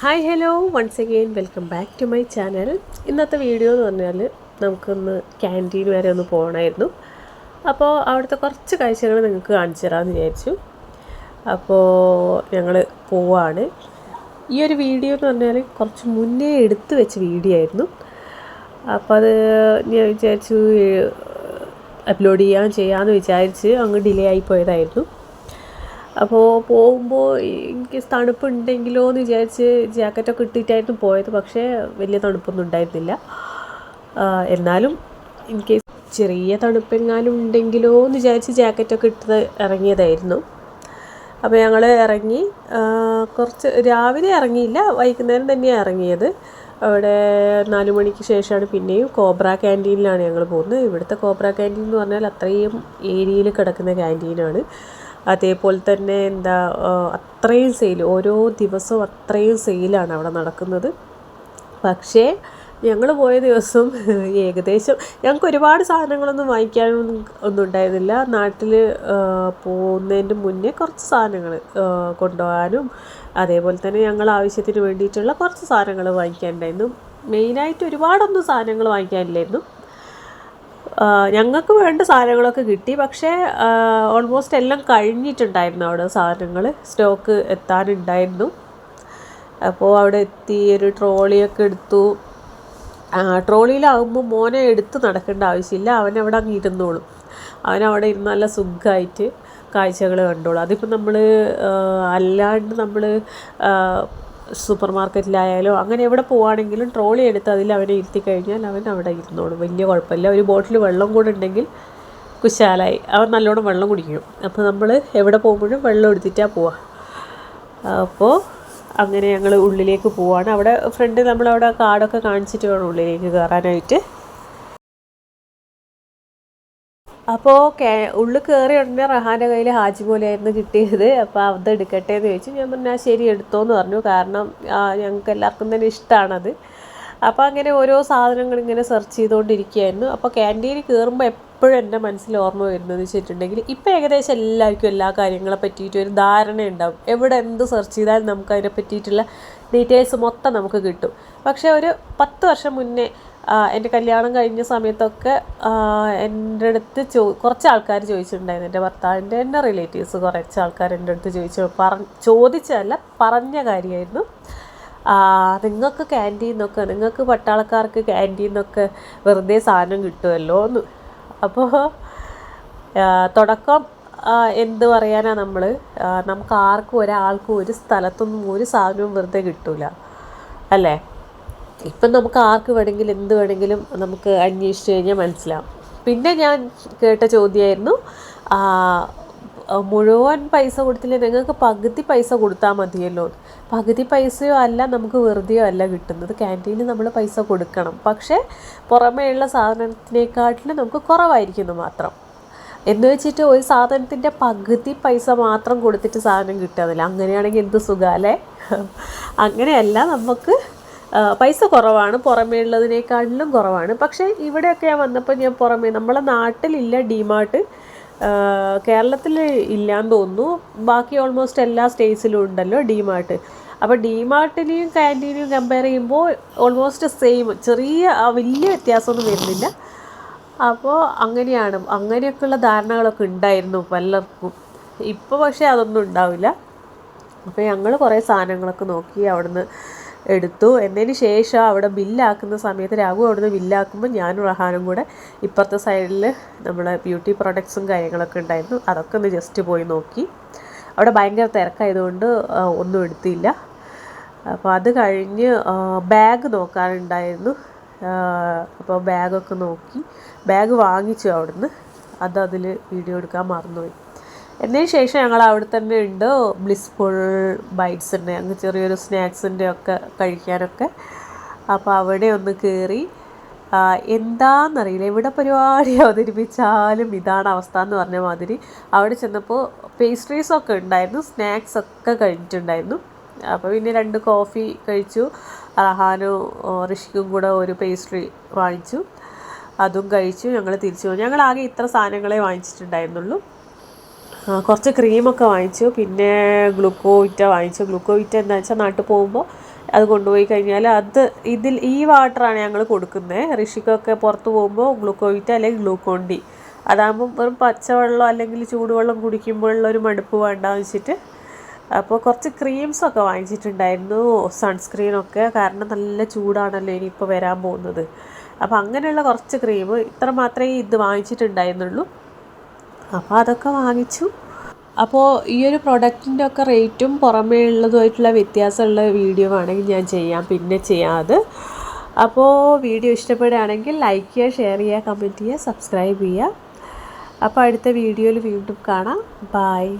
Hi hello once again welcome back to my channel ഇന്നത്തെ video എന്ന് പറഞ്ഞാൽ നമുക്കൊന്ന് ക്യാന്റീൻ വരെ ഒന്ന് പോകണമായിരുന്നു അപ്പോൾ അവിടുത്തെ കുറച്ച് കാഴ്ചകൾ നിങ്ങൾക്ക് കാണിച്ചു തരാമെന്ന് വിചാരിച്ചു. അപ്പോൾ ഞങ്ങൾ പോവാണ്. ഈ ഒരു വീഡിയോ എന്ന് പറഞ്ഞാൽ കുറച്ച് മുന്നേ എടുത്തു വെച്ച വീഡിയോ ആയിരുന്നു. അപ്പോൾ അത് ഞാൻ വിചാരിച്ചു അപ്ലോഡ് ചെയ്യാൻ ചെയ്യാമെന്ന് വിചാരിച്ച് അങ്ങ് ഡിലേ ആയി പോയതായിരുന്നു. അപ്പോൾ പോകുമ്പോൾ എനിക്ക് തണുപ്പുണ്ടെങ്കിലോ എന്ന് വിചാരിച്ച് ജാക്കറ്റൊക്കെ ഇട്ടിട്ടായിരുന്നു പോയത്. പക്ഷേ വലിയ തണുപ്പൊന്നും ഉണ്ടായിരുന്നില്ല. എന്നാലും എനിക്ക് ചെറിയ തണുപ്പെങ്ങാനും ഉണ്ടെങ്കിലോ എന്ന് വിചാരിച്ച് ജാക്കറ്റൊക്കെ ഇട്ടത് ഇറങ്ങിയതായിരുന്നു. അപ്പോൾ ഞങ്ങൾ ഇറങ്ങി കുറച്ച് രാവിലെ ഇറങ്ങിയില്ല വൈകുന്നേരം തന്നെയാണ് ഇറങ്ങിയത്. അവിടെ നാല് മണിക്ക് ശേഷമാണ് പിന്നെയും കോബ്ര ക്യാന്റീനിലാണ് ഞങ്ങൾ പോകുന്നത്. ഇവിടുത്തെ കോബ്ര ക്യാന്റീൻ എന്ന് പറഞ്ഞാൽ അത്രയും ഏരിയയിൽ കിടക്കുന്ന ക്യാന്റീനാണ് അതേപോലെ തന്നെ എന്താ അത്രയും സെയിൽ ഓരോ ദിവസവും അത്രയും സെയിലാണ് അവിടെ നടക്കുന്നത്. പക്ഷേ ഞങ്ങൾ പോയ ദിവസം ഏകദേശം ഞങ്ങൾക്ക് ഒരുപാട് സാധനങ്ങളൊന്നും വാങ്ങിക്കാനൊന്നും ഒന്നും ഉണ്ടായിരുന്നില്ല. നാട്ടിൽ പോകുന്നതിന്റെ മുന്നേ കുറച്ച് സാധനങ്ങൾ കൊണ്ടുപോകാനും അതേപോലെ തന്നെ ഞങ്ങൾ ആവശ്യത്തിന് വേണ്ടിയിട്ടുള്ള കുറച്ച് സാധനങ്ങൾ വാങ്ങിക്കാനുണ്ടായിരുന്നു. മെയിനായിട്ട് ഒരുപാടൊന്നും സാധനങ്ങൾ വാങ്ങിക്കാനില്ലായിരുന്നു. ഞങ്ങൾക്ക് വേണ്ട സാധനങ്ങളൊക്കെ കിട്ടി. പക്ഷേ ഓൾമോസ്റ്റ് എല്ലാം കഴിഞ്ഞിട്ടുണ്ടായിരുന്നു അവിടെ സാധനങ്ങൾ സ്റ്റോക്ക് എത്താനുണ്ടായിരുന്നു. അപ്പോൾ അവിടെ എത്തി ഒരു ട്രോളിയൊക്കെ എടുത്തു. ട്രോളിയിലാകുമ്പോൾ മോനെ എടുത്ത് നടക്കേണ്ട ആവശ്യമില്ല. അവൻ അവിടെ അങ്ങ് ഇരുന്നോളും. അവൻ അവിടെ ഇരുന്ന് നല്ല സുഖമായിട്ട് കാഴ്ചകൾ കണ്ടോളും. അതിപ്പോൾ നമ്മൾ അല്ലാണ്ട് നമ്മൾ സൂപ്പർ മാർക്കറ്റിലായാലോ അങ്ങനെ എവിടെ പോവുകയാണെങ്കിലും ട്രോളി എടുത്ത് അതിൽ അവനെ ഇരുത്തി കഴിഞ്ഞാൽ അവൻ അവിടെ ഇരുന്നോളും. വലിയ കുഴപ്പമില്ല. ഒരു ബോട്ടിൽ വെള്ളം കൂടെ ഉണ്ടെങ്കിൽ കുശാലായി. അവൻ നല്ലോണം വെള്ളം കുടിക്കും. അപ്പോൾ നമ്മൾ എവിടെ പോകുമ്പോഴും വെള്ളം എടുത്തിട്ടാണ് പോവുക. അപ്പോൾ അങ്ങനെ ഞങ്ങൾ ഉള്ളിലേക്ക് പോവാണ്. അവിടെ ഫ്രണ്ട് നമ്മളവിടെ കാർഡൊക്കെ കാണിച്ചിട്ട് വേണം ഉള്ളിലേക്ക് കയറാനായിട്ട്. അപ്പോൾ കേ ഉള്ളിൽ കയറി ഉടനെ റഹാന്റെ കയ്യിൽ ഹാജി പോലെയായിരുന്നു കിട്ടിയത്. അപ്പോൾ അത് എടുക്കട്ടെ എന്ന് ചോദിച്ചു. ഞാൻ പറഞ്ഞാൽ ശരി ശരി എടുത്തോന്ന് പറഞ്ഞു. കാരണം ഞങ്ങൾക്ക് എല്ലാവർക്കും തന്നെ ഇഷ്ടമാണത് അപ്പോൾ അങ്ങനെ ഓരോ സാധനങ്ങൾ ഇങ്ങനെ സെർച്ച് ചെയ്തുകൊണ്ടിരിക്കുകയായിരുന്നു അപ്പോൾ ക്യാന്റീനിൽ കയറുമ്പോൾ എപ്പോഴും എന്റെ മനസ്സിൽ ഓർമ്മ വരുന്നത് വെച്ചിട്ടുണ്ടെങ്കിൽ ഇപ്പോൾ ഏകദേശം എല്ലാവർക്കും എല്ലാ കാര്യങ്ങളെ പറ്റിയിട്ട് ഒരു ധാരണ ഉണ്ടാവും. എവിടെ എന്ത് സെർച്ച് ചെയ്താലും നമുക്ക് അതിനെ പറ്റിയിട്ടുള്ള ഡീറ്റെയിൽസ് മൊത്തം നമുക്ക് കിട്ടും. പക്ഷേ ഒരു പത്ത് വർഷം മുന്നേ എന്റെ കല്യാണം കഴിഞ്ഞ സമയത്തൊക്കെ എന്റെ അടുത്ത് ചോ കുറച്ച് ആൾക്കാർ ചോദിച്ചിട്ടുണ്ടായിരുന്നു. എന്റെ ഭർത്താവിന്റെ എന്റെ റിലേറ്റീവ്സ് കുറച്ച് ആൾക്കാർ എന്റെ അടുത്ത് ചോദിച്ചു. പറ ചോദിച്ചതല്ല പറഞ്ഞ കാര്യമായിരുന്നു. നിങ്ങൾക്ക് ക്യാന്റീൻ എന്നൊക്കെ നിങ്ങൾക്ക് പട്ടാളക്കാർക്ക് ക്യാന്റീൻ എന്നൊക്കെ വെറുതെ സാധനം കിട്ടുമല്ലോ എന്ന് അപ്പോൾ തുടക്കം എന്ത് പറയാനാണ് നമ്മൾ നമുക്ക് ആർക്കും ഒരാൾക്കും ഒരു സ്ഥലത്തൊന്നും ഒരു സാധനവും വെറുതെ കിട്ടൂല. അല്ലേ? ഇപ്പം നമുക്ക് ആർക്ക് വേണമെങ്കിലും എന്ത് വേണമെങ്കിലും നമുക്ക് അന്വേഷിച്ച് കഴിഞ്ഞാൽ മനസ്സിലാവും. പിന്നെ ഞാൻ കേട്ട ചോദ്യമായിരുന്നു മുഴുവൻ പൈസ കൊടുത്തില്ല? നിങ്ങൾക്ക് പകുതി പൈസ കൊടുത്താൽ മതിയല്ലോ. പകുതി പൈസയോ അല്ല നമുക്ക് വെറുതെയോ അല്ല കിട്ടുന്നത്. ക്യാന്റീനിൽ നമ്മൾ പൈസ കൊടുക്കണം. പക്ഷേ പുറമേയുള്ള സാധനത്തിനേക്കാട്ടിലും നമുക്ക് കുറവായിരിക്കുന്നു മാത്രം. എന്ന് വെച്ചിട്ട് ഒരു സാധനത്തിന്റെ പകുതി പൈസ മാത്രം കൊടുത്തിട്ട് സാധനം കിട്ടുന്നില്ല അങ്ങനെയാണെങ്കിൽ എന്ത് സുഖാലേ അങ്ങനെയല്ല നമുക്ക് പൈസ കുറവാണ് പുറമേ ഉള്ളതിനേക്കാളിലും കുറവാണ്. പക്ഷേ ഇവിടെയൊക്കെ ഞാൻ വന്നപ്പോൾ ഞാൻ പുറമേ നമ്മളെ നാട്ടിലില്ല ഡിമാർട്ട്. കേരളത്തിൽ ഇല്ലാന്ന് തോന്നുന്നു. ബാക്കി ഓൾമോസ്റ്റ് എല്ലാ സ്റ്റേറ്റ്സിലും ഉണ്ടല്ലോ ഡിമാർട്ട്. അപ്പോൾ ഡിമാർട്ടിനെയും ക്യാന്റീനെയും കമ്പയർ ചെയ്യുമ്പോൾ ഓൾമോസ്റ്റ് സെയിം ചെറിയ വലിയ വ്യത്യാസമൊന്നും വരുന്നില്ല. അപ്പോൾ അങ്ങനെയാണ്. അങ്ങനെയൊക്കെയുള്ള ധാരണകളൊക്കെ ഉണ്ടായിരുന്നു പലർക്കും. ഇപ്പോൾ പക്ഷേ അതൊന്നും ഉണ്ടാവില്ല. അപ്പോൾ ഞങ്ങൾ കുറേ സാധനങ്ങളൊക്കെ നോക്കി അവിടുന്ന് എടുത്തു. എന്നതിന് ശേഷം അവിടെ ബില്ലാക്കുന്ന സമയത്ത് രാഘു അവിടുന്ന് ബില്ലാക്കുമ്പോൾ ഞാനും റഹാനും കൂടെ ഇപ്പുറത്തെ സൈഡിൽ നമ്മളെ ബ്യൂട്ടി പ്രോഡക്ട്സും കാര്യങ്ങളൊക്കെ ഉണ്ടായിരുന്നു. അതൊക്കെ ഒന്ന് ജസ്റ്റ് പോയി നോക്കി. അവിടെ ഭയങ്കര തിരക്കായതുകൊണ്ട് ഒന്നും എടുത്തില്ല. അപ്പോൾ അത് കഴിഞ്ഞ് ബാഗ് നോക്കാനുണ്ടായിരുന്നു. അപ്പോൾ ബാഗൊക്കെ നോക്കി. ബാഗ് വാങ്ങിച്ചു അവിടുന്ന്. അത് അതിൽ വീഡിയോ എടുക്കാൻ മറന്നുപോയി. എന്നതിന് ശേഷം ഞങ്ങൾ അവിടെ തന്നെ ഉണ്ട്. ബ്ലിസ്ഫുൾ ബൈറ്റ്സിന്റെ അങ്ങ് ചെറിയൊരു സ്നാക്സിന്റെ ഒക്കെ കഴിക്കാനൊക്കെ. അപ്പോൾ അവിടെ ഒന്ന് കയറി എന്താണെന്നറിയില്ല എവിടെ പരിപാടി അവതരിപ്പിച്ചാലും ഇതാണ് അവസ്ഥ എന്ന് പറഞ്ഞ മാതിരി. അവിടെ ചെന്നപ്പോൾ പേസ്ട്രീസൊക്കെ ഉണ്ടായിരുന്നു. സ്നാക്സ് ഒക്കെ കഴിഞ്ഞിട്ടുണ്ടായിരുന്നു അപ്പോൾ പിന്നെ രണ്ട് കോഫി കഴിച്ചു. റഹാനും ഋഷിക്കും കൂടെ ഒരു പേസ്ട്രി വാങ്ങിച്ചു. അതും കഴിച്ചു. ഞങ്ങൾ തിരിച്ചു പോയി ഞങ്ങൾ ആകെ ഇത്ര സാധനങ്ങളെ വാങ്ങിച്ചിട്ടുണ്ടായിരുന്നുള്ളൂ. കുറച്ച് ക്രീമൊക്കെ വാങ്ങിച്ചു. പിന്നെ ഗ്ലൂക്കോവിറ്റ വാങ്ങിച്ചു. ഗ്ലൂക്കോവിറ്റ എന്താ വെച്ചാൽ നാട്ടിൽ പോകുമ്പോൾ അത് കൊണ്ടുപോയി കഴിഞ്ഞാൽ അത് ഇതിൽ ഈ വാട്ടറാണ് ഞങ്ങൾ കൊടുക്കുന്നത് ഋഷിക്കൊക്കെ പുറത്ത് പോകുമ്പോൾ ഗ്ലൂക്കോവിറ്റ അല്ലെങ്കിൽ ഗ്ലൂക്കോൺ ഡി അതാകുമ്പം വെറും പച്ചവെള്ളം അല്ലെങ്കിൽ ചൂടുവെള്ളം കുടിക്കുമ്പോഴുള്ള ഒരു മടുപ്പ് വേണ്ടാന്ന് വെച്ചിട്ട് അപ്പോൾ കുറച്ച് ക്രീംസൊക്കെ വാങ്ങിച്ചിട്ടുണ്ടായിരുന്നു. സൺസ്ക്രീനൊക്കെ. കാരണം നല്ല ചൂടാണല്ലോ ഇനിയിപ്പോൾ വരാൻ പോകുന്നത്. അപ്പോൾ അങ്ങനെയുള്ള കുറച്ച് ക്രീം ഇത്ര മാത്രമേ ഇത് വാങ്ങിച്ചിട്ടുണ്ടായിരുന്നുള്ളൂ. അപ്പോൾ അതൊക്കെ വാങ്ങിച്ചു. അപ്പോൾ ഈ ഒരു പ്രൊഡക്റ്റിന്റെ ഒക്കെ റേറ്റും പുറമേ ഉള്ളതുമായിട്ടുള്ള വ്യത്യാസമുള്ള വീഡിയോ ആണെങ്കിൽ ഞാൻ ചെയ്യാം. പിന്നെ ചെയ്യാതെ. അപ്പോൾ വീഡിയോ ഇഷ്ടപ്പെടുകയാണെങ്കിൽ ലൈക്ക് ചെയ്യുക ഷെയർ ചെയ്യുക കമന്റ് ചെയ്യുക സബ്സ്ക്രൈബ് ചെയ്യുക. അപ്പോൾ അടുത്ത വീഡിയോയിൽ വീണ്ടും കാണാം. ബായ്